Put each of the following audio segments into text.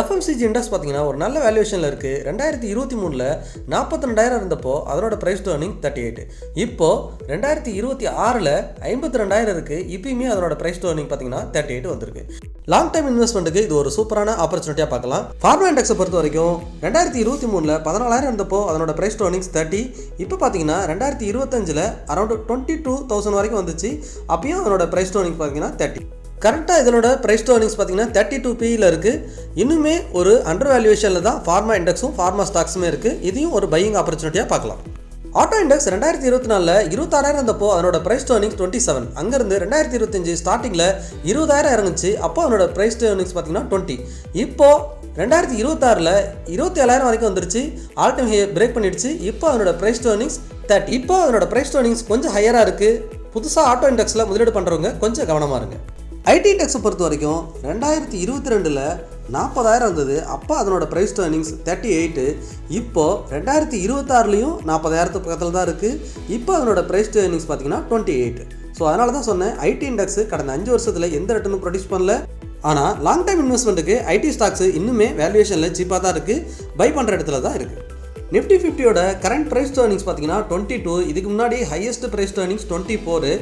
FMCG index பார்த்தீங்கன்னா ஒரு நல்ல வேல்யூஷனில் இருக்குது ரெண்டாயிரத்தி இருபத்தி மூணில் நாற்பத்தி ரெண்டாயிரம் இருந்தப்போ அதனோட ப்ரைஸ் டேர்னிங் தேர்ட்டி எயிட் இப்போது ரெண்டாயிரத்தி இருபத்தி ஆறில் ஐம்பத்தி ரெண்டாயிரம் இருக்குது இப்பயுமே அதனோட ப்ரைஸ் டேர்னிங் பார்த்தீங்கன்னா தேர்ட்டி எயிட் வந்திருக்கு. லாங் டைம் இன்வெஸ்ட்மெண்ட்டுக்கு இது ஒரு சூப்பரான ஆப்பர்ச்சுனிட்டியாக பார்க்கலாம் ஃபார்மா இண்டெக்ஸை பொறுத்த வரைக்கும் ரெண்டாயிரத்தி இருபத்தி மூணில் பதினாலாயிரம் இருந்தப்போ அதனோட ப்ரைஸ் டேர்னிங்ஸ் தேர்ட்டி இப்போ பார்த்தீங்கன்னா ரெண்டாயிரத்தி இருபத்தஞ்சில் அரௌண்ட் டுவெண்ட்டி டூ தௌசண்ட் வரைக்கும் வந்துச்சு. அப்பயும் அதனோட ப்ரைஸ் டேர்னிங் பார்த்தீங்கன்னா தேர்ட்டி கரெக்டாக இதனோட ப்ரைஸ் டோனிங்ஸ் பார்த்தீங்கன்னா தேர்ட்டி டூ பியில் இருக்குது இன்னுமே ஒரு அண்டர் வேல்யூவேஷனில் தான் ஃபார்மா இண்டெக்ஸும் ஃபார்மா ஸ்டாக்ஸுமே இருக்குது இதையும் ஒரு பையிங் ஆப்பர்ச்சுனிட்டியாக பார்க்கலாம். ஆட்டோ இண்டெக்ஸ் ரெண்டாயிரத்தி இருபத்தி நாலில் இருபத்தாறாயிரம் இருந்தப்போ அதனோட ப்ரைஸ் டோனிங்ஸ் டுவெண்ட்டி செவன் அங்கேருந்து ரெண்டாயிரத்தி இருபத்தஞ்சு ஸ்டார்டிங்கில் இருபதாயிரம் இறங்குச்சு. அப்போ அதனோட ப்ரைஸ் டோனிங்ஸ் பார்த்தீங்கன்னா டுவெண்ட்டி இப்போது ரெண்டாயிரத்தி இருபத்தாறில் இருபத்தி ஏழாயிரம் வரைக்கும் வந்துருச்சு. ஆல் டைம் ஹே பிரேக் பண்ணிடுச்சு. இப்போ அதனோட ப்ரைஸ் டோனிங்ஸ் தேர்ட்டி இப்போ அதனோட ப்ரைஸ் டோனிங்ஸ் கொஞ்சம் ஹையராக இருக்குது புதுசாக ஆட்டோ இண்டெக்ஸில் முதலீடு பண்ணுறவங்க கொஞ்சம் கவனமாக இருங்க. ஐடி டெக்ஸை பொறுத்த வரைக்கும் ரெண்டாயிரத்தி இருபத்தி ரெண்டில் நாற்பதாயிரம் இருந்தது. அப்போ அதனோட ப்ரைஸ் டேர்னிங்ஸ் தேர்ட்டி எயிட்டு இப்போது ரெண்டாயிரத்தி இருபத்தாறுலேயும் நாற்பதாயிரத்து பக்கத்தில் தான் இருக்குது இப்போ அதனோட ப்ரைஸ் டேர்னிங்ஸ் பார்த்தீங்கன்னா டுவெண்ட்டி எயிட் ஸோ அதனால தான் சொன்னேன் ஐடி இண்டெக்ஸ் கடந்த அஞ்சு வருஷத்தில் எந்த ரிட்டர்னும் ப்ரொடியூஸ் பண்ணல. ஆனால் லாங் டைம் இன்வெஸ்ட்மெண்ட்டுக்கு ஐடி ஸ்டாக்ஸ் இன்னுமே வேல்யூவேஷனில் சீப்பாக தான் இருக்குது பை பண்ணுற இடத்துல தான் இருக்குது நிஃப்டி ஃபிஃப்டியோட கரண்ட் ப்ரைஸ் டேர்னிங்ஸ் பார்த்தீங்கன்னா டுவெண்ட்டி டூ இதுக்கு முன்னாடி highest price to earnings twenty four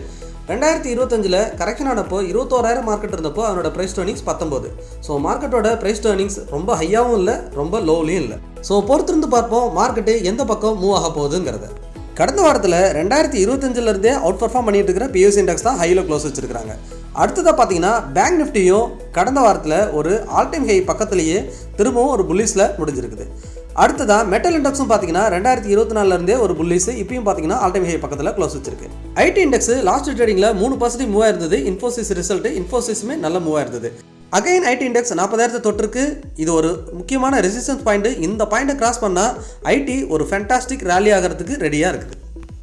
ரெண்டாயிரத்தி இருபத்தஞ்சில் கரெக்ஷன் ஆனப்போ இருபத்தோராயிரம் மார்க்கெட் இருந்தப்போ அதனோட ப்ரைஸ் டேர்னிங்ஸ் பத்தொம்போது. ஸோ மார்க்கெட்டோட ப்ரைஸ் டேர்னிங்ஸ் ரொம்ப ஹையாகவும் இல்லை ரொம்ப லோலையும் இல்லை. ஸோ பொறுத்திருந்து பார்ப்போம் மார்க்கெட்டு எந்த பக்கம் மூவ் ஆக போகுதுங்கிறத. கடந்த வாரத்தில் ரெண்டாயிரத்தி இருபத்தஞ்சிலருந்தே அவுட் பர்ஃபார்ம் பண்ணிட்டு இருக்கிற பிஎஸ்சி இண்டெக்ஸ் தான் ஹையில் க்ளோஸ் வச்சிருக்காங்க அடுத்ததாக பார்த்தீங்கன்னா பேங்க் நிஃப்டியும் கடந்த வாரத்தில் ஒரு ஆல் டைம் ஹை பக்கத்துலேயே திரும்பவும் ஒரு புல்லிஸில் முடிஞ்சிருக்குது. அடுத்ததாக மெட்டல் இண்டெக்ஸும் பார்த்தீங்கன்னா ரெண்டாயிரத்தி இருபத்தி நாலுலேருந்தே ஒரு புல்லிஸ் இப்பயும் பார்த்தீங்கன்னா ஆல்டைம் ஹை பக்கத்தில் க்ளோஸ் வச்சிருக்கு. ஐடி இண்டெக்ஸ் லாஸ்ட் ட்ரேடிங்கில் மூணு பர்சன்ட் மூவ் இருந்தது இன்ஃபோசிஸ் ரிசல்ட் இன்ஃபோசிஸுமே நல்ல மூவ் ஆயிருந்தது. அகைன் ஐடி இண்டெக்ஸ் நாற்பதாயிரத்தை தொட்டிருக்கு. இது ஒரு முக்கியமான ரெசிஸ்டன்ஸ் பாயிண்ட் இந்த பாயிண்ட்டை கிராஸ் பண்ணால் ஐடி ஒரு ஃபேண்டாஸ்டிக் ரேலி ஆகிறதுக்கு ரெடியாக இருக்குது.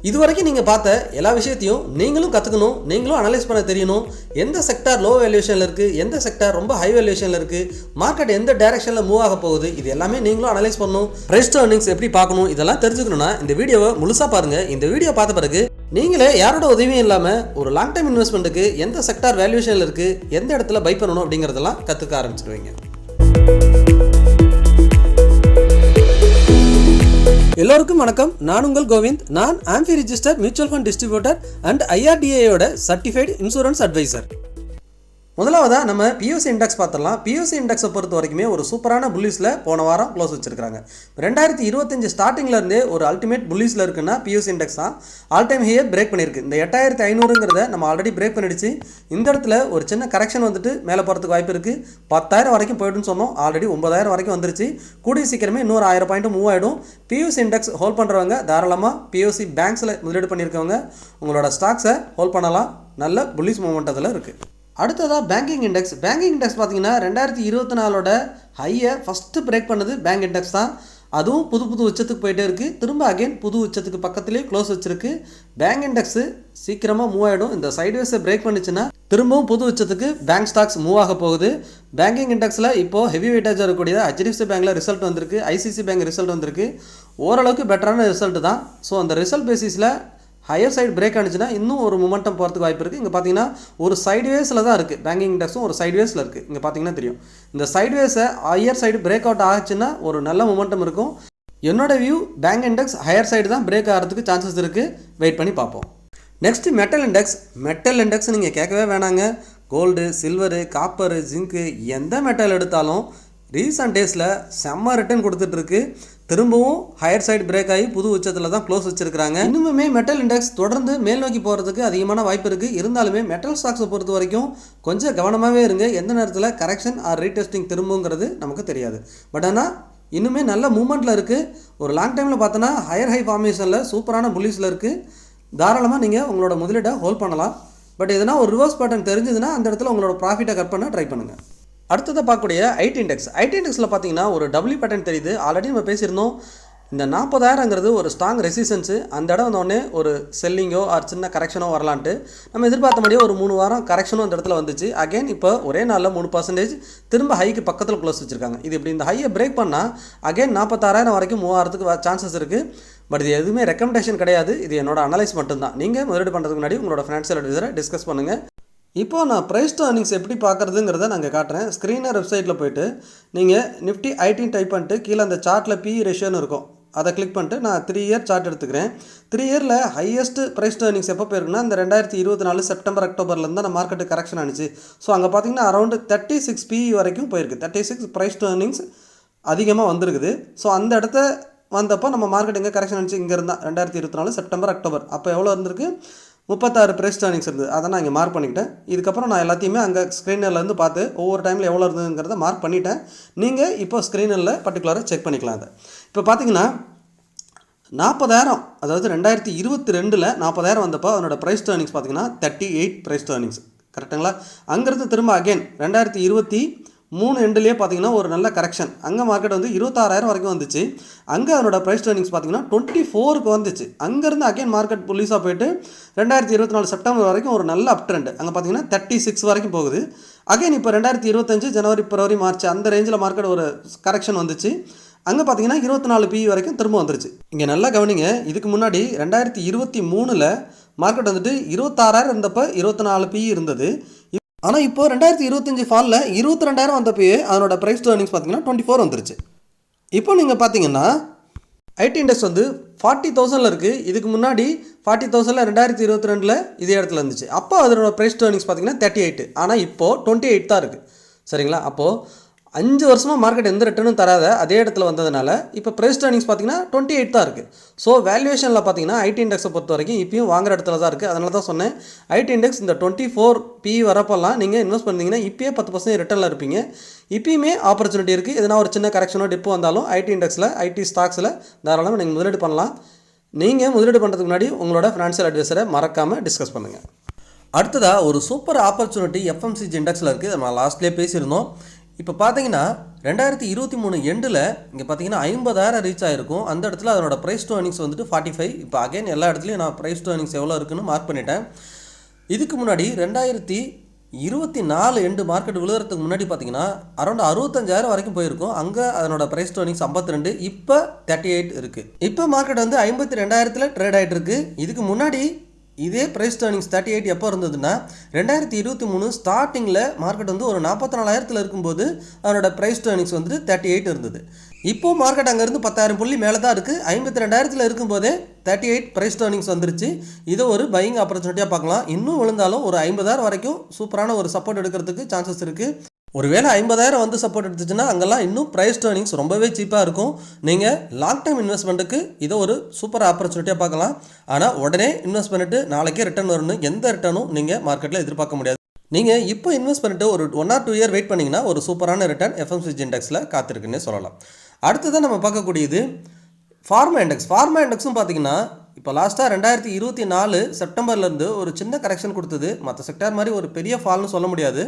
இது வரைக்கும் நீங்கள் பார்த்த எல்லா விஷயத்தையும் நீங்களும் கற்றுக்கணும் நீங்களும் அனலைஸ் பண்ண தெரியணும். எந்த செக்டார் லோ வேல்யூஷனில் இருக்குது எந்த செக்டார் ரொம்ப ஹை வேல்யூஷனில் இருக்குது மார்க்கெட் எந்த டைரக்ஷனில் மூவ் ஆக போகுது இது எல்லாமே நீங்களும் அனலைஸ் பண்ணணும். ரெஸ்ட் ஏர்னிங்ஸ் எப்படி பார்க்கணும் இதெல்லாம் தெரிஞ்சுக்கணும்னா இந்த வீடியோவை முழுசாக பாருங்கள் இந்த வீடியோ பார்த்த பிறகு நீங்களே யாரோட உதவியும் இல்லாமல் ஒரு லாங் டைம் இன்வெஸ்ட்மெண்ட்டுக்கு எந்த செக்டார் வேல்யூஷனில் இருக்குது எந்த இடத்துல பை பண்ணணும் அப்படிங்கிறதெல்லாம் கற்றுக்க ஆரம்பிச்சிடுவீங்க எல்லோருக்கும் வணக்கம். நான் உங்கள் கோவிந்த். நான் AMFI register mutual fund distributor and ஐஆர்டிஏயோட certified insurance advisor முதலாவதாக நம்ம பியூசி இண்டெக்ஸ் பார்த்துடலாம். பியூசி இண்டெக்ஸை பொறுத்த வரைக்குமே ஒரு சூப்பரான புல்லிஸில் போன வாரம் க்ளோஸ் வச்சிருக்காங்க. ரெண்டாயிரத்தி இருபத்தஞ்சு ஸ்டார்டிங்லேருந்தே ஒரு அல்டிமேட் புல்லிஸில் இருக்குன்னா பியூசி இண்டெக்ஸ் தான். ஆல் டைம் ஹையர் பிரேக் பண்ணியிருக்கு. இந்த எட்டாயிரத்தி ஐநூறுங்கிறத நம்ம ஆல்ரெடி பிரேக் பண்ணிடுச்சு. இந்த இடத்துல ஒரு சின்ன கரெக்ஷன் வந்துட்டு மேலே போகிறதுக்கு வாய்ப்பு இருக்குது பத்தாயிரம் வரைக்கும் போய்ட்டுன்னு சொன்னோம். ஆல்ரெடி ஒன்பதாயிரம் வரைக்கும் வந்துருச்சு. கூடிய சீக்கிரமே இன்னொரு ஆயிரம் பாயிண்ட் மூவ் ஆகிடும் பியூசி இண்டெக்ஸ் ஹோல்ட் பண்ணுறவங்க தாராளமாக பியூசி பேங்க்ஸில் முதலீடு பண்ணியிருக்கவங்க உங்களோட ஸ்டாக்ஸை ஹோல்ட் பண்ணலாம். நல்ல புல்லிஸ் மூமெண்டத்தில் இருக்குது அடுத்ததாக பேங்கிங் இண்டெக்ஸ் பேங்கிங் இண்டெக்ஸ் பார்த்தீங்கன்னா ரெண்டாயிரத்தி இருபத்தி நாலோட ஹையை ஃபஸ்ட்டு பிரேக் பண்ணது பேங்க் இண்டெக்ஸ் தான். அதுவும் புது புது உச்சத்துக்கு போயிட்டே இருக்குது திரும்ப அகைன் புது உச்சத்துக்கு பக்கத்துலேயே க்ளோஸ் வச்சுருக்கு. பேங்க் இண்டெக்ஸு சீக்கிரமாக மூவ் ஆகிடும் இந்த சைட்வேஸை பிரேக் பண்ணிச்சுன்னா திரும்பவும் புது உச்சத்துக்கு பேங்க் ஸ்டாக்ஸ் மூவ் ஆக போகுது. பேங்கிங் இண்டெக்ஸில் இப்போது ஹெவி வெயிட்டேஜ் இருக்கக்கூடிய ஹெச்டிஎஃப்சி பேங்க்கில் ரிசல்ட் வந்திருக்கு. ஐசிசி பேங்க் ரிசல்ட் வந்திருக்கு. ஓரளவுக்கு பெட்டரான ரிசல்ட் தான். ஸோ அந்த ரிசல்ட் பேசிஸில் ஹையர் சைடு பிரேக் ஆனிச்சுன்னா இன்னும் ஒரு மொமெண்டம் போகிறதுக்கு வாய்ப்பு இருக்குது இங்கே பார்த்தீங்கன்னா ஒரு சைட்வேஸில் தான் இருக்குது பேங்கிங் இண்டெக்ஸும் ஒரு சைட்வேஸில் இருக்குது இங்கே பார்த்தீங்கன்னா தெரியும். இந்த சைட்வேஸை ஹையர் சைடு பிரேக் அவுட் ஆச்சுன்னா ஒரு நல்ல மொமெண்டம் இருக்கும். என்னோட view bank index higher side தான் பிரேக் ஆகிறதுக்கு சான்சஸ் இருக்குது வெயிட் பண்ணி பார்ப்போம். Next metal index metal index நீங்கள் கேட்கவே வேணாங்க. கோல்டு சில்வரு காப்பரு ஜிங்க்கு எந்த மெட்டல் எடுத்தாலும் ரீசன்ட் டேஸில் செம்ம ரிட்டர்ன் கொடுத்துட்ருக்கு திரும்பவும் ஹையர் சைடு பிரேக் ஆகி புது உச்சத்தில் தான் க்ளோஸ் வச்சிருக்காங்க இன்னுமே மெட்டல் இண்டெக்ஸ் தொடர்ந்து மேல் நோக்கி போகிறதுக்கு அதிகமான வாய்ப்பு இருக்குது இருந்தாலுமே மெட்டல் ஸ்டாக்ஸை பொறுத்த வரைக்கும் கொஞ்சம் கவனமாகவே இருங்க. எந்த நேரத்தில் கரெக்ஷன் ஆர் ரீடெஸ்டிங் திரும்புங்கிறது நமக்கு தெரியாது. பட் ஆனால் இன்னுமே நல்ல மூமெண்ட்டில் இருக்குது ஒரு லாங் டைமில் பார்த்தோன்னா ஹையர் ஹை ஃபார்மேஷனில் சூப்பரான புள்ளிஸில் இருக்குது தாராளமாக நீங்கள் உங்களோட முதலீட்டை ஹோல்ட் பண்ணலாம். பட் எதனா ஒரு ரிவர்ஸ் பேட்டர்ன் தெரிஞ்சதுன்னா அந்த இடத்துல உங்களோட ப்ராஃபிட்டை கட் பண்ண ட்ரை பண்ணுங்கள் அடுத்ததாக பார்க்கக்கூடிய ஐடி இண்டெக்ஸ் ஐடி இண்டெக்ஸில் பார்த்தீங்கன்னா ஒரு டபுள்யூ பேட்டர்ன் தெரியுது. ஆல்ரெடி நம்ம பேசியிருந்தோம். இந்த நாற்பதாயிரங்கிறது ஒரு ஸ்ட்ராங் ரெசிஸ்டன்ஸு அந்த இடம் வந்தோடனே ஒரு செல்லிங்கோ ஆர் சின்ன கரெக்ஷனோ வரலான்ட்டு நம்ம எதிர்பார்த்த மாதிரியே ஒரு மூணு வாரம் கரெக்ஷனும் அந்த இடத்துல வந்துச்சு. அகைன் இப்போ ஒரே நாளில் மூணு பர்சன்டேஜ் திரும்ப ஹைக்கு பக்கத்தில் க்ளோஸ் வச்சுருக்காங்க. இது இப்படி இந்த ஹையை பிரேக் பண்ணால் அகைன் நாற்பத்தாறாயிரம் வரைக்கும் மூவாயிரத்துக்கு சான்சஸ் இருக்குது பட் இது எதுவுமே ரெக்கமெண்டேஷன் கிடையாது. இது என்னோட அனலைஸ் மட்டும்தான். நீங்கள் முதலீடு பண்ணுறதுக்கு முன்னாடி உங்களோட ஃபினான்ஷியல் அட்வைசரை டிஸ்கஸ் பண்ணுங்கள் இப்போது நான் ப்ரைஸ் டு அர்னிங்ஸ் எப்படி பார்க்குறதுங்கிறத நாங்கள் காட்டுறேன். ஸ்க்ரீனர் வெப்சைட்டில் போயிட்டு நீங்கள் நிஃப்டி ஐடின்னு டைப் பண்ணிட்டு கீழே அந்த சார்ட்டில் பி ரேஷியோன்னு இருக்கும். அதை கிளிக் பண்ணிட்டு நான் த்ரீ இயர் சார்ட் எடுத்துக்கிறேன். த்ரீ இயரில் ஹையஸ்ட் ப்ரைஸ் டு earnings எப்போ போயிருக்குன்னா இந்த ரெண்டாயிரத்தி இருபத்தி நாலு செப்டம்பர் அக்டோபர்லேருந்து அந்த மார்க்கெட்டு கரெக்ஷன் ஆனிச்சு. ஸோ அங்கே பார்த்தீங்கன்னா அரௌண்ட் தேர்ட்டி சிக்ஸ் பி வரைக்கும் போயிருக்கு. Thirty six price to earnings அதிகமாக வந்திருக்குது. ஸோ அந்த இடத்த வந்தப்போ நம்ம மார்க்கெட் எங்கே கரெக்ஷன் ஆனிச்சு? இங்கே இருந்தால் ரெண்டாயிரத்தி இருபத்தி நாலு செப்டம்பர் அக்டோபர் அப்போ எவ்வளோ இருந்திருக்கு முப்பத்தாறு ப்ரைஸ் டேர்னிங்ஸ் இருந்தது. அதை நான் இங்கே மார்க் பண்ணிக்கிட்டேன். இதுக்கப்புறம் நான் எல்லாத்தையுமே அங்கே ஸ்க்ரீனர்லேருந்து பார்த்து ஒவ்வொரு டைமில் எவ்வளோ இருந்ததுங்கிறத மார்க் பண்ணிட்டேன். நீங்கள் இப்போ ஸ்க்ரீனரில் பர்டிகுலராக செக் பண்ணிக்கலாம் அதை இப்போ பார்த்தீங்கன்னா நாற்பதாயிரம் அதாவது ரெண்டாயிரத்தி இருபத்தி ரெண்டில் நாற்பதாயிரம் வந்தப்போ அதனோட ப்ரைஸ் டேர்னிங்ஸ் பார்த்தீங்கன்னா தேர்ட்டி எயிட் ப்ரைஸ் டேர்னிங்ஸ் கரெக்டுங்களா அங்கேருந்து திரும்ப அகைன் ரெண்டாயிரத்தி இருபத்தி மூணு எண்டுலேயே பார்த்தீங்கன்னா ஒரு நல்ல கரெக்ஷன் அங்கே மார்க்கெட் வந்து இருபத்தாறாயிரம் வரைக்கும் வந்துச்சு. அங்கே அதனோட ப்ரைஸ் டர்னிங்ஸ் பார்த்தீங்கன்னா டுவெண்ட்டி ஃபோருக்கு வந்துச்சு. அங்கேருந்து அகைன் மார்க்கெட் புலீஸாக போயிட்டு ரெண்டாயிரத்தி இருபத்தி நாலு செப்டம்பர் வரைக்கும் ஒரு நல்ல அப் ட்ரெண்ட் அங்கே பார்த்தீங்கன்னா தேர்ட்டி சிக்ஸ் வரைக்கும் போகுது. அகைன் இப்போ ரெண்டாயிரத்தி இருபத்தஞ்சு ஜனவரி பிப்ரவரி மார்ச் அந்த ரேஞ்சில் மார்க்கெட் ஒரு கரெக்ஷன் வந்துச்சு. அங்கே பார்த்தீங்கன்னா இருபத்தி நாலு பி வரைக்கும் திரும்ப வந்துருச்சு. இங்கே நல்லா கவனிங்க. இதுக்கு முன்னாடி ரெண்டாயிரத்தி இருபத்தி மூணில் மார்க்கெட் வந்துட்டு இருபத்தாறாயிரம் இருந்தப்போ இருபத்தி நாலு பி இருந்தது. ஆனால் இப்போ ரெண்டாயிரத்தி இருபத்தஞ்சி ஃபாலில் இருபத்தி ரெண்டாயிரம் வந்தப்பயே அதனோட ப்ரைஸ் டேர்னிங்ஸ் பார்த்தீங்கன்னா டுவெண்ட்டி ஃபோர் வந்துருச்சு. இப்போ நீங்கள் பார்த்தீங்கன்னா ஐடி இண்டெக்ஸ் வந்து ஃபார்ட்டி தௌசண்டில் இருக்குது இதுக்கு முன்னாடி ஃபார்ட்டி தௌசண்டில் ரெண்டாயிரத்தி இருபத்தி ரெண்டில் இதே இடத்துல இருந்துச்சு. அப்போ அதனோட ப்ரைஸ் டேர்னிங்ஸ் பார்த்தீங்கன்னா தேர்ட்டி எயிட் ஆனால் இப்போது டுவெண்ட்டி எயிட் தான் இருக்குது சரிங்களா? அப்போது அஞ்சு வருஷமாக மார்க்கெட் எந்த ரிட்டர்னும் தராத அதே இடத்துல வந்ததுனால இப்போ ப்ரைஸ் டர்னிங்ஸ் பார்த்தீங்கன்னா டுவெண்ட்டி எயிட் தான் இருக்குது ஸோ வேல்யூவேஷனில் பார்த்தீங்கன்னா ஐடி இண்டெக்ஸை பொறுத்த வரைக்கும் இப்பயும் வாங்குற இடத்துல தான் இருக்குது அதனால தான் சொன்னேன். ஐடி இண்டெக்ஸ் இந்த டுவெண்ட்டி ஃபோர் பி வரப்போல்லாம் நீங்கள் இன்வெஸ்ட் பண்ணிங்கன்னா இப்பயே பத்து பர்சன்ட் ரிட்டர்னில் இருப்பீங்க. இப்பயுமே ஆப்பர்ச்சுனிட்டி இருக்குது எதனா ஒரு சின்ன கரெக்ஷனோ டிப்போ வந்தாலும் ஐடி இண்டெக்ஸில் ஐடி ஸ்டாக்ஸில் தாராளமாக நீங்கள் முதலீடு பண்ணலாம். நீங்கள் முதலீடு பண்ணுறதுக்கு முன்னாடி உங்களோட ஃபினான்ஷியல் அட்வைசரை மறக்காமல் டிஸ்கஸ் பண்ணுங்கள் அடுத்ததாக ஒரு சூப்பர் ஆப்பர்ச்சுனிட்டி எஃப்எம்சிஜி இண்டெக்ஸில் இருக்குது நம்ம லாஸ்ட்லேயே பேசியிருந்தோம். இப்போ பார்த்தீங்கன்னா ரெண்டாயிரத்தி இருபத்தி மூணு எண்டில் இங்கே பார்த்தீங்கன்னா ஐம்பதாயிரம் ரீச் ஆகிருக்கும் அந்த இடத்துல அதனோட ப்ரைஸ் டு ஏர்னிங்ஸ் வந்துட்டு ஃபார்ட்டி ஃபைவ் இப்போ அகைன் எல்லா இடத்துலையும் நான் ப்ரைஸ் டு ஏர்னிங்ஸ் எவ்வளோ இருக்குன்னு மார்க் பண்ணிட்டேன். இதுக்கு முன்னாடி ரெண்டாயிரத்தி இருபத்தி நாலு எண்டு மார்க்கெட் விழுகிறதுக்கு முன்னாடி பார்த்தீங்கன்னா அரௌண்ட் அறுபத்தஞ்சாயிரம் வரைக்கும் போயிருக்கும். அங்கே அதனோட ப்ரைஸ் டு earnings ஐம்பத்தி ரெண்டு இப்போ தேர்ட்டி எயிட் இருக்குது இப்போ மார்க்கெட் வந்து ஐம்பத்தி ரெண்டாயிரத்தில் ட்ரேட் ஆகிட்டு இருக்கு. இதுக்கு முன்னாடி இதே ப்ரைஸ் டேர்னிங்ஸ் தேர்ட்டி எயிட் எப்போ இருந்ததுன்னா ரெண்டாயிரத்தி இருபத்தி மூணு ஸ்டார்டிங்கில் மார்க்கெட் வந்து ஒரு நாற்பத்தி நாலாயிரத்தில் இருக்கும்போது அதனோட ப்ரைஸ் டேர்னிங்ஸ் வந்துட்டு தேர்ட்டி எயிட் இருந்தது. இப்போ மார்க்கெட் அங்கேருந்து பத்தாயிரம் புள்ளி மேலே தான் இருக்குது ஐம்பத்தி ரெண்டாயிரத்தில் இருக்கும்போதே தேர்ட்டி எயிட் ப்ரைஸ் டேர்னிங்ஸ் வந்துருச்சு. இதை ஒரு பையிங் ஆப்பர்ச்சுனிட்டியாக பார்க்கலாம். இன்னும் விழுந்தாலும் ஒரு ஐம்பதாயிரம் வரைக்கும் சூப்பரான ஒரு சப்போர்ட் எடுக்கிறதுக்கு சான்சஸ் இருக்குது ஒருவேளை ஐம்பதாயிரம் வந்து சப்போர்ட் எடுத்துச்சுன்னா அங்கெல்லாம் இன்னும் ப்ரைஸ் டேர்னிங்ஸ் ரொம்பவே சீப்பாக இருக்கும். நீங்கள் லாங் டைம் இன்வெஸ்ட்மெண்ட்டுக்கு இதை ஒரு சூப்பர் ஆப்பர்ச்சுனிட்டியாக பார்க்கலாம். ஆனால் உடனே இன்வெஸ்ட் பண்ணிவிட்டு நாளைக்கே ரிட்டர்ன் வரும்னு எந்த ரிட்டர்னும் நீங்கள் மார்க்கெட்டில் எதிர்பார்க்க முடியாது. நீங்கள் இப்போ இன்வெஸ்ட் பண்ணிட்டு ஒரு one or two year wait பண்ணிங்கன்னா ஒரு சூப்பரான ரிட்டர்ன் எஃப்எம்சிஜி இண்டெக்ஸில் காத்திருக்குன்னே சொல்லலாம். அடுத்ததான் நம்ம பார்க்கக்கூடியது ஃபார்மா இண்டெக்ஸ் ஃபார்மா இண்டெக்ஸும் பார்த்தீங்கன்னா இப்போ லாஸ்ட்டாக ரெண்டாயிரத்தி இருபத்தி நாலு செப்டம்பர்லேருந்து ஒரு சின்ன கரெக்ஷன் கொடுத்தது. மற்ற செக்டார் மாதிரி ஒரு பெரிய ஃபால்னு சொல்ல முடியாது.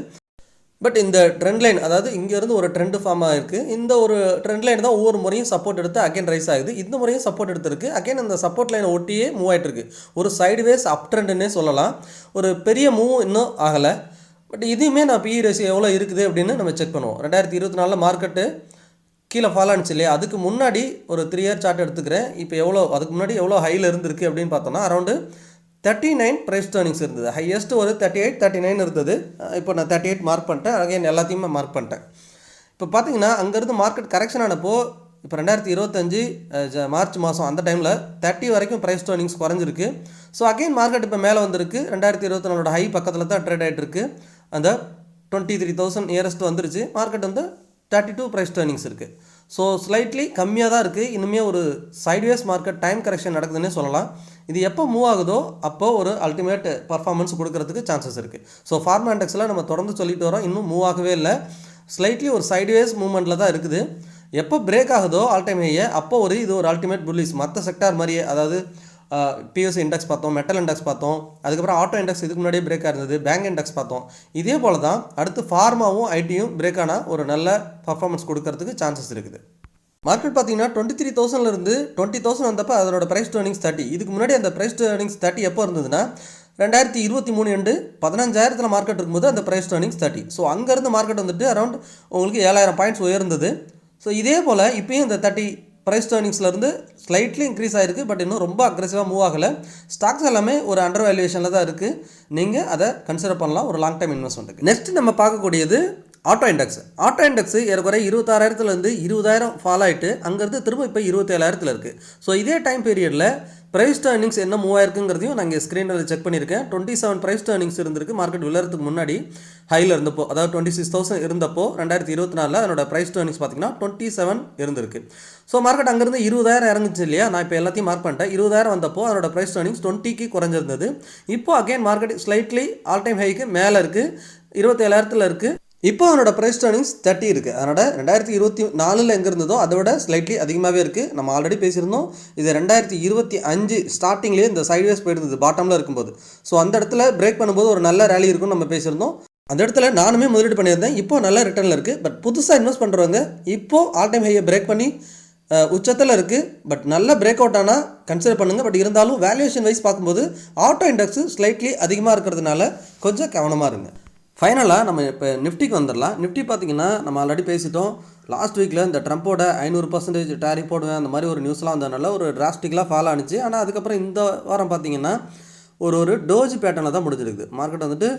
பட் இந்த ட்ரெண்ட் லைன் அதாவது இங்கேருந்து ஒரு ட்ரெண்டு ஃபார்ம் ஆகிருக்கு இந்த ஒரு ட்ரெண்ட் லைன் தான் ஒவ்வொரு முறையும் சப்போர்ட் எடுத்து அகைன் ரைஸ் ஆகுது. இந்த முறையும் சப்போர்ட் எடுத்திருக்கு. அகைன் அந்த சப்போர்ட் லைனை ஒட்டியே மூவ் ஆகிட்டு இருக்கு ஒரு சைடுவேஸ் அப் ட்ரெண்டுன்னே சொல்லலாம். ஒரு பெரிய மூவ் இன்னும் ஆகலை. பட் இதுவுமே நான் பிஇ ரேஷியோ எவ்வளோ இருக்குது அப்படின்னு நம்ம செக் பண்ணுவோம். ரெண்டாயிரத்தி இருபத்தி நாலில் மார்க்கெட்டு கீழே ஃபால் ஆனிச்சு இல்லையா? அதுக்கு முன்னாடி ஒரு த்ரீ இயர் சார்ட் எடுத்துக்கிறேன். இப்போ எவ்வளோ அதுக்கு முன்னாடி எவ்வளோ ஹையில் இருந்திருக்கு அப்படின்னு பார்த்தோன்னா around thirty nine price earnings இருந்தது. ஹையஸ்ட் ஒரு தேர்ட்டி எயிட் தேர்ட்டி நைன் இருந்தது இப்போ நான் தேர்ட்டி எயிட் மார்க் பண்ணிட்டேன் அகைன் எல்லாத்தையுமே மார்க் பண்ணிட்டேன். இப்போ பார்த்தீங்கன்னா அங்கேருந்து மார்க்கெட் கரெக்ஷன் ஆனப்போ இப்போ ரெண்டாயிரத்தி இருபத்தஞ்சு ஜ- மார்ச் மாதம் அந்த டைமில் தேர்ட்டி வரைக்கும் ப்ரைஸ் டேர்னிங்ஸ் குறைஞ்சிருக்கு. ஸோ அகைன் மார்க்கெட் இப்போ மேலே வந்திருக்கு. ரெண்டாயிரத்தி இருபத்தி நாலோட ஹை பக்கத்தில் தான் ட்ரேட் ஆகிட்டு இருக்கு. அந்த டுவெண்ட்டி த்ரீ தௌசண்ட் நியரஸ்ட் வந்துருச்சு. மார்க்கெட் வந்து தேர்ட்டி டூ ப்ரைஸ் டேர்னிங்ஸ் இருக்குது ஸோ ஸ்லைட்லி கம்மியாக தான் இருக்குது இன்னுமே ஒரு சைட்வேஸ் மார்க்கெட் டைம் கரெக்ஷன் நடக்குதுன்னே சொல்லலாம். இது எப்போ மூவ் ஆகுதோ அப்போ ஒரு அல்டிமேட் பர்ஃபார்மன்ஸ் கொடுக்கறதுக்கு சான்சஸ் இருக்குது ஸோ ஃபார்மா இண்டெக்ஸில் நம்ம தொடர்ந்து சொல்லிட்டு வரோம். இன்னும் மூவ் ஆகவே இல்லை. ஸ்லைட்லி ஒரு சைட்வேஸ் மூவ்மெண்ட்டில் தான் இருக்குது. எப்போ பிரேக் ஆகுதோ ஆல் டைம் ஹையை அப்போ ஒரு இது ஒரு அல்டிமேட் புல்லிஸ் மற்ற செக்டார் மாதிரியே அதாவது பிஎஸ்சி இண்டெக்ஸ் பார்த்தோம் மெட்டல் இண்டெக்ஸ் பார்த்தோம் அதுக்கப்புறம் ஆட்டோ இண்டெக்ஸ் இதுக்கு முன்னாடியே பிரேக் இருந்தது பேங்க் இண்டெக்ஸ் பார்த்தோம். இதே போல தான் அடுத்து ஃபார்மாவும் ஐடியும் பிரேக் ஆனால் ஒரு நல்ல பர்ஃபார்மன்ஸ் கொடுக்கறதுக்கு சான்சஸ் இருக்குது. மார்க்கெட் பார்த்தீங்கன்னா டுவெண்ட்டி த்ரீ தௌசண்ட்லேருந்து டுவெண்ட்டி தௌசண்ட் வந்தப்போ அதோட ப்ரைஸ் டர்னிங்ஸ் தேர்ட்டி இதுக்கு முன்னாடி அந்த ப்ரைஸ் டர்னிங்ஸ் தேர்ட்டி எப்போ இருந்ததுன்னா ரெண்டாயிரத்தி இருபத்தி மூணு ரெண்டு பதினஞ்சாயிரத்தில் மார்க்கெட் இருக்கும்போது அந்த price to earnings thirty so அங்கேருந்து மார்க்கெட் வந்துட்டு அரௌண்ட் உங்களுக்கு ஏழாயிரம் பாயிண்ட்ஸ் உயர்ந்தது. ஸோ இதே போல் இப்போயும் இந்த தேர்ட்டி ப்ரைஸ் டர்னிங்ஸ்லேருந்து ஸ்லைட்லி இன்க்ரீஸ் ஆகிருக்கு பட் இன்னும் ரொம்ப அக்ரெசிவாக மூவ் ஆகலை. ஸ்டாக்ஸ் எல்லாமே ஒரு அண்டர் வேல்யூவேஷனில் தான் இருக்குது நீங்கள் அதை கன்சிடர் பண்ணலாம். ஒரு லாங் டைம் இன்வெஸ்ட்மெண்ட்டுக்கு நெக்ஸ்ட் நம்ம பார்க்கக்கூடியது ஆட்டோ இண்டெக்ஸ். ஆட்டோ இண்டெக்ஸ் ஏறக்குறைய இருபத்தாறாயிரத்துலேருந்து இருபதாயிரம் ஃபால் ஆகிட்டு அங்கேருந்து திரும்ப இப்போ இருபத்தேழாயிரத்தில் இருக்குது ஸோ இதே டைம் பீரியடில் ப்ரைஸ் டேர்னிங்ஸ் என்ன மூவ் ஆயிருக்குங்கிறதையும் நான் ஸ்க்ரீனில் செக் பண்ணியிருக்கேன். டுவெண்ட்டி செவன் ப்ரைஸ் டேர்னிங்ஸ் இருந்திருக்கு மார்க்கெட் விழுறதுக்கு முன்னாடி ஹையில் இருந்தப்போ அதாவது டுவெண்ட்டி சிக்ஸ் தௌசண்ட் இருந்தப்போ ரெண்டாயிரத்தி இருபத்தி நாலில் அதனோட ப்ரைஸ் டேர்னிங்ஸ் பார்த்தீங்கன்னா டுவெண்ட்டி செவன் இருந்திருக்கு. ஸோ மார்க்கெட் அங்கேருந்து இருபதாயிரம் இறங்குச்சு இல்லையா? நான் இப்போ எல்லாத்தையும் மார்க் பண்ணிட்டேன். இருபதாயிரம் வந்தப்போ அதனோட ப்ரைஸ் டேர்னிங்ஸ் டுவெண்ட்டிக்கு குறைஞ்சிருந்தது. இப்போ again market slightly all time haiku மேலே இருக்குது இருபத்தேழாயிரத்தில் இருக்குது இப்போ அதனோட ப்ரைஸ் டேர்னிங்ஸ் தேர்ட்டி இருக்குது அதனோட ரெண்டாயிரத்தி இருபத்தி நாலில் எங்கே இருந்ததோ அதை விட ஸ்லைட்லி அதிகமாகவே இருக்குது நம்ம ஆல்ரெடி பேசியிருந்தோம் இது ரெண்டாயிரத்தி இருபத்தி அஞ்சு ஸ்டார்டிங்லேயே இந்த சைட்வேஸ் போயிருந்தது பாட்டமில் இருக்கும்போது. ஸோ அந்த இடத்துல பிரேக் பண்ணும்போது ஒரு நல்ல ரேலி இருக்கும்னு நம்ம பேசியிருந்தோம். அந்த இடத்துல நானுமே முதலீடு பண்ணியிருந்தேன். இப்போ நல்ல ரிட்டர்னில் இருக்குது பட் புதுசாக இன்வெஸ்ட் பண்ணுறவங்க இப்போ ஆல் டைம் ஹையை பிரேக் பண்ணி உச்சத்தில் இருக்குது பட் நல்ல பிரேக் அவுட் ஆனால் கன்சிடர் பண்ணுங்கள் பட் இருந்தாலும் வேல்யூஷன் வைஸ் பார்க்கும்போது ஆட்டோ இண்டெக்ஸு ஸ்லைட்லி அதிகமாக இருக்கிறதுனால கொஞ்சம் கவனமாக இருங்க. ஃபைனலாக நம்ம இப்போ நிஃப்டிக்கு வந்துடலாம் நிஃப்டி பார்த்தீங்கன்னா நம்ம ஆல்ரெடி பேசிட்டோம். லாஸ்ட் வீக்கில் இந்த ட்ரம்ப்போட ஐநூறு பர்சன்டேஜ் டேரி போடுவேன் அந்த மாதிரி ஒரு நியூஸ்லாம் வந்ததுனால ஒரு டிராஸ்டிக்கலாக ஃபாலோ ஆனிச்சு. ஆனால் அதுக்கப்புறம் இந்த வாரம் பார்த்தீங்கன்னா ஒரு ஒரு டோஜ் பேட்டர்னில் தான் முடிஞ்சிருக்குது. மார்க்கெட் வந்துட்டு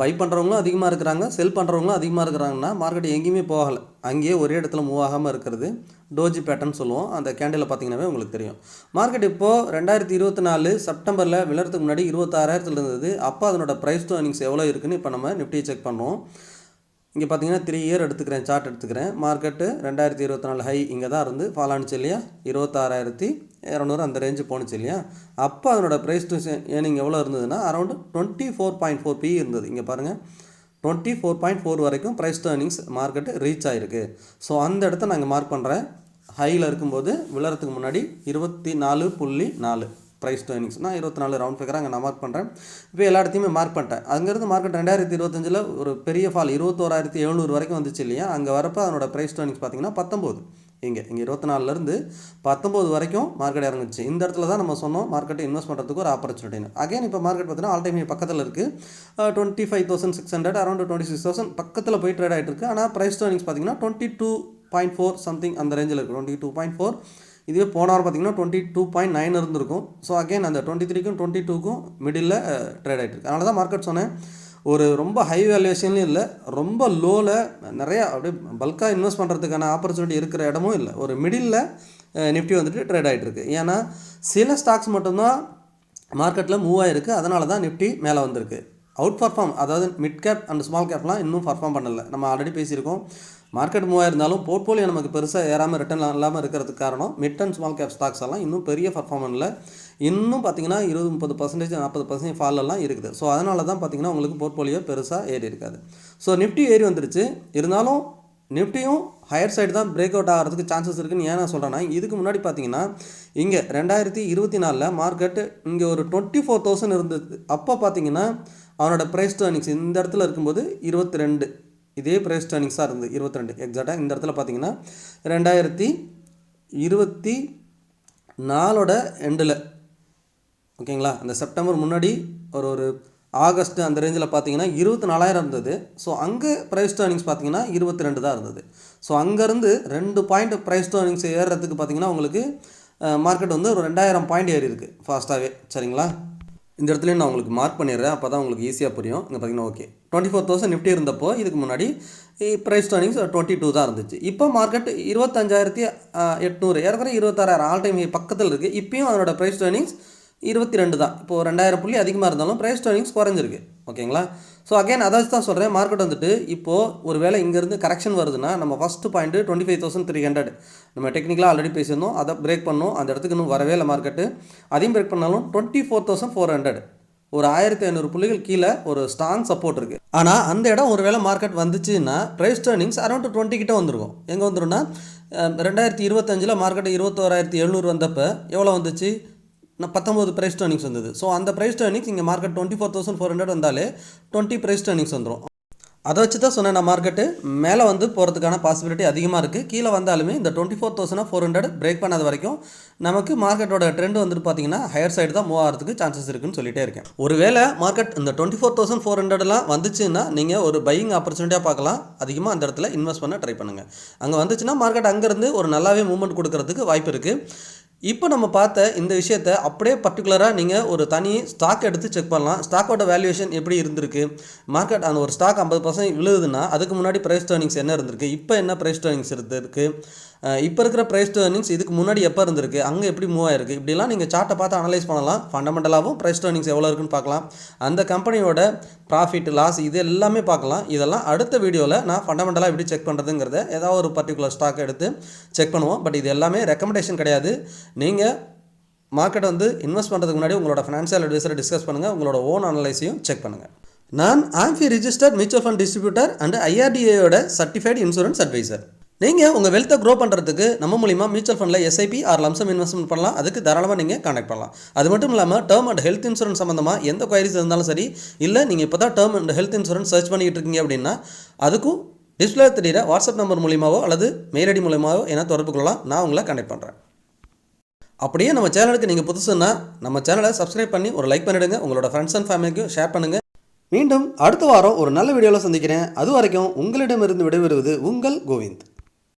பை பண்ணுறவங்களும் அதிகமாக இருக்கிறாங்க செல் பண்ணுறவங்களும் அதிகமாக இருக்கிறாங்கன்னா மார்க்கெட் எங்கேயுமே போகலை. அங்கேயே ஒரே இடத்துல மூவ் ஆகாமல் இருக்கிறது. டோஜி பேட்டர்ன் சொல்லுவோம். அந்த கேண்டில் பார்த்தீங்கன்னாவே உங்களுக்கு தெரியும். மார்க்கெட் இப்போது ரெண்டாயிரத்தி இருபத்தி நாலு செப்டம்பரில் விழறதுக்கு முன்னாடி இருபத்தாறாயிரத்தில் இருந்தது. அப்போ அதனோட ப்ரைஸ் டு ஏர்னிங்ஸ் எவ்வளோ இருக்குன்னு இப்போ நம்ம நிஃப்டியை செக் பண்ணுவோம். இங்கே பார்த்தீங்கன்னா த்ரீ இயர் எடுத்துக்கிறேன் சார்ட் எடுத்துக்கிறேன். மார்க்கெட்டு ரெண்டாயிரத்தி இருபத்தி நாலு ஹை இங்கே தான் இருந்து ஃபால் ஆனிச்சு இல்லையா? இருபத்தாறாயிரத்தி இரநூறு அந்த ரேஞ்சு போணுச்சு இல்லையா? அப்போ அதனோட ப்ரைஸ் டு ஏர்னிங் எவ்வளோ இருந்ததுன்னா around twenty four point four P இருந்தது. இங்கே பாருங்கள் டுவெண்ட்டி ஃபோர் பாயிண்ட் ஃபோர் வரைக்கும் price to earnings market reach ஆகிருக்கு ஸோ அந்த இடத்த நாங்கள் மார்க் பண்ணுறேன் ஹையில் இருக்கும்போது விழறதுக்கு முன்னாடி இருபத்தி நாலு புள்ளி நாலு. Price to earnings. நான் இருபத்தி நாலு ரவுண்ட் ஃபிகராக அங்கே நான் மார்க் பண்ணுறேன் இப்போ எல்லா இடத்தையுமே மார்க் பண்ணிட்டேன். அங்கேருந்து மார்க்கெட் ரெண்டாயிரத்தி இருபத்தஞ்சில் ஒரு பெரிய ஃபால் இருபத்தோராயிரத்தி எழுநூறு வரைக்கும் வந்துச்சு இல்லையா? அங்கே வரப்போ அதனோட ப்ரைஸ் டு ஏர்னிங்ஸ் பார்த்தீங்கன்னா பத்தொம்போது. இங்கே இங்கே இருபத்தி நாலுலேருந்து பத்தொம்போது வரைக்கும் மார்க்கெட் இறங்குச்சு. இந்த இடத்துல தான் நம்ம சொன்னோம் மார்க்கெட்டை இன்வெஸ்ட் பண்ணுறதுக்கு ஒரு ஆப்பர்ச்சுனிட்டின்னு அகைன் இப்போ மார்க்கெட் பார்த்தீங்கன்னா ஆல் டைம் பக்கத்தில் இருக்குது twenty five thousand six hundred around twenty six thousand பக்கத்தில் போய் ட்ரேட் ஆகிட்டு இருக்கு. ஆனால் ப்ரைஸ் டு பார்த்தீங்கன்னா twenty two point four something அந்த ரேஞ்சில் இருக்குது டுவெண்ட்டி டூ பாயிண்ட் ஃபோர் இதுவே போன வாரம் பார்த்தீங்கன்னா டுவெண்ட்டி டூ பாயிண்ட் நைன் இருந்திருக்கும். ஸோ அகேன் அந்த டுவெண்ட்டி த்ரீக்கும் டுவெண்ட்டி டூக்கும் மிடில் ட்ரேட் ஆகிட்டு இருக்கு. அதனால தான் மார்க்கெட் சொன்னேன். ஒரு ரொம்ப ஹை வேல்யூவேஷன்லையும் இல்லை ரொம்ப லோவில் நிறையா அப்படியே பல்காக இன்வெஸ்ட் பண்ணுறதுக்கான ஆப்பர்ச்சுனிட்டி இருக்கிற இடமும் இல்லை. ஒரு மிடில் நிஃப்டி வந்துட்டு ட்ரேட் ஆகிட்டு இருக்கு. ஏன்னா சில ஸ்டாக்ஸ் மட்டும்தான் மார்க்கெட்டில் மூவ் ஆகிருக்கு அதனால தான் நிஃப்டி மேலே வந்திருக்கு. அவுட் பர்ஃபார்ம் அதாவது மிட் கேப் அண்ட் ஸ்மால் கேப்லாம் இன்னும் பர்ஃபார்ம் பண்ணல. நம்ம ஆல்ரெடி பேசியிருக்கோம். மார்க்கெட் மூவாயிருந்தாலும் போர்ட்ஃபோலியோ நமக்கு பெருசாக ஏறாமல் ரிட்டர்ன் இல்லாமல் இருக்கிறதுக்கு காரணம் mid and small cap stocks எல்லாம் இன்னும் பெரிய பர்ஃபார்மன்ஸில் இன்னும் பார்த்தீங்கன்னா இருபது முப்பது பர்சன்டேஜ் நாற்பது பர்சன்டேஜ் ஃபாலெல்லாம் இருக்குது. ஸோ அதனால தான் பார்த்தீங்கன்னா உங்களுக்கு போர்ட்ஃபோலியோ பெருசாக ஏறி இருக்காது. ஸோ நிஃப்டி ஏறி வந்துருச்சு. இருந்தாலும் நிஃப்டியும் ஹையர் சைடு தான் பிரேக் அவுட் ஆகிறதுக்கு சான்சஸ் இருக்குன்னு ஏன் நான் சொல்கிறேன்னா இதுக்கு முன்னாடி பார்த்தீங்கன்னா இங்கே ரெண்டாயிரத்தி இருபத்தி நாலில் மார்க்கெட்டு இங்கே ஒரு டுவெண்ட்டி ஃபோர் தௌசண்ட் இருந்தது. அப்போ பார்த்தீங்கன்னா அவனோட ப்ரைஸ் டு இந்த இடத்துல இருக்கும்போது இருபத்தி ரெண்டு. இதே ப்ரைஸ் டேர்னிங்ஸாக இருந்தது இருபத்தி ரெண்டு எக்ஸாக்டாக இந்த இடத்துல பார்த்தீங்கன்னா ரெண்டாயிரத்தி இருபத்தி நாலோட எண்டில் ஓகேங்களா அந்த செப்டம்பர் முன்னாடி ஒரு ஒரு ஆகஸ்ட் அந்த ரேஞ்சில் பார்த்தீங்கன்னா இருபத்தி நாலாயிரம் இருந்தது. ஸோ அங்கே ப்ரைஸ் டேர்னிங்ஸ் பார்த்தீங்கன்னா இருபத்தி ரெண்டு தான் இருந்தது. ஸோ அங்கேருந்து ரெண்டு பாயிண்ட் ப்ரைஸ் டேர்னிங்ஸ் ஏறுறதுக்கு பார்த்தீங்கன்னா உங்களுக்கு மார்க்கெட் வந்து ஒரு ரெண்டாயிரம் பாயிண்ட் ஏறி இருக்குது ஃபாஸ்ட்டாகவே சரிங்களா? இந்த இடத்துலையும் நான் உங்களுக்கு மார்க் பண்ணிடுறேன். அப்போ தான் உங்களுக்கு ஈஸியாக புரியும். இங்கே பார்த்தீங்கன்னா okay twenty four thousand Nifty இருந்தப்போ இதுக்கு முன்னாடி ப்ரைஸ் டர்னிங்ஸ் டுவெண்ட்டி டூ தான் இருந்துச்சு. இப்போ மார்க்கெட் இருபத்தஞ்சாயிரத்தி எட்நூறு ஏற்கனவே இருபத்தாறாயிரம் ஆல் டைம் பக்கத்தில் இருக்குது இப்போயும் அதனோட ப்ரைஸ் டர்னிங்ஸ் இருபத்தி ரெண்டு தான். இப்போது ரெண்டாயிரம் புள்ளி அதிகமாக இருந்தாலும் ப்ரைஸ் டர்னிங்ஸ் குறைஞ்சிருக்கு. ஓகேங்களா ஸோ அகைன் அதாவது தான் சொல்கிறேன் மார்க்கெட் வந்துட்டு இப்போது ஒரு வேளை இங்கேருந்து கரெக்ஷன் வருதுன்னா நம்ம first point twenty five thousand three hundred நம்ம டெக்னிக்கலாக ஆல்ரெடி பேசியிருந்தோம். அதை பிரேக் பண்ணோம். அந்த இடத்துக்கு இன்னும் வரவே இல்லை மார்க்கெட்டு அதையும் பிரேக் பண்ணாலும் twenty four thousand four hundred ஒரு ஆயிரத்தி ஐநூறு புள்ளிகள் கீழே ஒரு ஸ்ட்ராங் சப்போர்ட் இருக்குது ஆனால் அந்த இடம் ஒரு வேளை மார்க்கெட் வந்துச்சுன்னா ப்ரைஸ் டர்னிங்ஸ் அரௌண்ட் டுவெண்ட்டி கிட்ட வந்துருக்கும். எங்கே வந்துரும்னா ரெண்டாயிரத்தி இருபத்தஞ்சில் மார்க்கெட் இருபத்தோராயிரத்தி எழுநூறு வந்தப்போ எவ்வளோ வந்துச்சு? பத்தொம்பது ப்ரைஸ் டர்னிங்ஸ் வந்தது. ஸோ அந்த ப்ரைஸ் டேர்னிங்ஸ் இங்கே market twenty four thousand four hundred வந்தாலே டுவெண்ட்டி ப்ரைஸ் டேர்னிங்ஸ் வந்துடும் அதை வச்சு தான் சொன்னேன் நான் மார்க்கெட்டு மேலே வந்து போகிறதுக்கான பாசிபிலிட்டி அதிகமாக இருக்குது கீழே வந்தாலுமே இந்த twenty four thousand four hundred break பண்ணாத வரைக்கும் நமக்கு மார்க்கெட்டோட ட்ரெண்ட் வந்துட்டு பார்த்தீங்கன்னா ஹையர் சைடு தான் மூவ் ஆகிறதுக்கு சான்சஸ் இருக்குன்னு சொல்லிட்டே இருக்கேன். ஒருவேளை மார்க்கெட் இந்த டுவெண்ட்டி ஃபோர் தௌசண்ட் ஃபோர் ஹண்ட்ரட்லாம் வந்துச்சுன்னா நீங்கள் ஒரு பையிங் ஆப்பர்ச்சுனிட்டியாக பார்க்கலாம். அதிகமாக அந்த இடத்துல இன்வெஸ்ட் பண்ண ட்ரை பண்ணுங்கள் அங்கே வந்துச்சுன்னா மார்க்கெட் அங்கேருந்து ஒரு நல்லாவே மூவ்மெண்ட் கொடுக்கறதுக்கு வாய்ப்பு இருக்குது இப்போ நம்ம பார்த்த இந்த விஷயத்த அப்படியே பர்டிகுலராக நீங்கள் ஒரு தனி ஸ்டாக் எடுத்து செக் பண்ணலாம். ஸ்டாக்கோட வேல்யூவேஷன் எப்படி இருந்திருக்கு? மார்க்கெட் அந்த ஒரு ஸ்டாக் ஐம்பது பர்சன்ட் விழுதுன்னா அதுக்கு முன்னாடி ப்ரைஸ் டேர்னிங்ஸ் என்ன இருந்திருக்கு? இப்போ என்ன ப்ரைஸ் டேர்னிங்ஸ் இருந்திருக்கு? இப்போ இருக்கிற ப்ரைஸ் டேர்னிங்ஸ் இதுக்கு முன்னாடி எப்போ இருந்திருக்கு? அங்கே எப்படி மூவ் ஆயிருக்கு? இப்படிலாம் நீங்கள் சார்ட்டை பார்த்து அனலைஸ் பண்ணலாம். ஃபண்டமெண்டலாகவும் ப்ரைஸ் டேர்னிங்ஸ் எவ்வளோ இருக்குன்னு பார்க்கலாம். அந்த கம்பெனியோட ப்ராஃபிட் லாஸ் இது எல்லாமே பார்க்கலாம். இதெல்லாம் அடுத்த வீடியோவில் நான் ஃபண்டமெண்டலாக எப்படி செக் பண்ணுறதுங்கிறத ஏதாவது ஒரு பர்டிகுலர் ஸ்டாக் எடுத்து செக் பண்ணுவோம். பட் இது எல்லாமே ரெக்கமெண்டேஷன் கிடையாது. நீங்கள் மார்க்கெட் வந்து இன்வெஸ்ட் பண்ணுறதுக்கு முன்னாடி உங்களோட ஃபினான்ஷியல் அட்வைஸரை டிஸ்கஸ் பண்ணுங்கள் உங்களோட ஓன் அனலைஸையும் செக் பண்ணுங்கள் நான் AMFI registered mutual fund distributor and ஐஆர்டிஏயோட certified insurance advisor நீங்கள் உங்கள் வெல்த்தை க்ரோ பண்ணுறதுக்கு நம்ம மூலிமா மியூச்சுவல் ஃபண்டில் எஸ்ஐபி ஆர் லம்சம் இன்வெஸ்ட்மெண்ட் பண்ணலாம். அதுக்கு தாராளமாக நீங்கள் கனெக்ட் பண்ணலாம். அது மட்டும் இல்லாமல் டேர்ம் அண்ட் ஹெல்த் இன்சூரன்ஸ் சம்மந்தமாக எந்த குவைரிஸ் இருந்தாலும் சரி இல்லை நீங்கள் இப்போ தான் term and health insurance search பண்ணிக்கிட்டு இருக்கீங்க அப்படின்னா அதுக்கும் டிஸ்பிளே தெரியிற வாட்ஸ்அப் நம்பர் மூலியமாவோ அல்லது மெயில் ஐடி மூலியமாவோ என்ன தொடர்பு கொள்ளலாம். நான் உங்களை கனெக்ட் பண்ணுறேன் அப்படியே நம்ம சேனலுக்கு நீங்கள் புதுசுன்னா நம்ம சேனலை சப்ஸ்கிரைப் பண்ணி ஒரு லைக் பண்ணிவிடுங்க உங்களோட ஃப்ரெண்ட்ஸ் அண்ட் ஃபேமிலிக்கும் ஷேர் பண்ணுங்கள் மீண்டும் அடுத்த வாரம் ஒரு நல்ல வீடியோவில் சந்திக்கிறேன். அது வரைக்கும் உங்களிடமிருந்து விடைபெறுவது உங்கள் கோவிந்த்.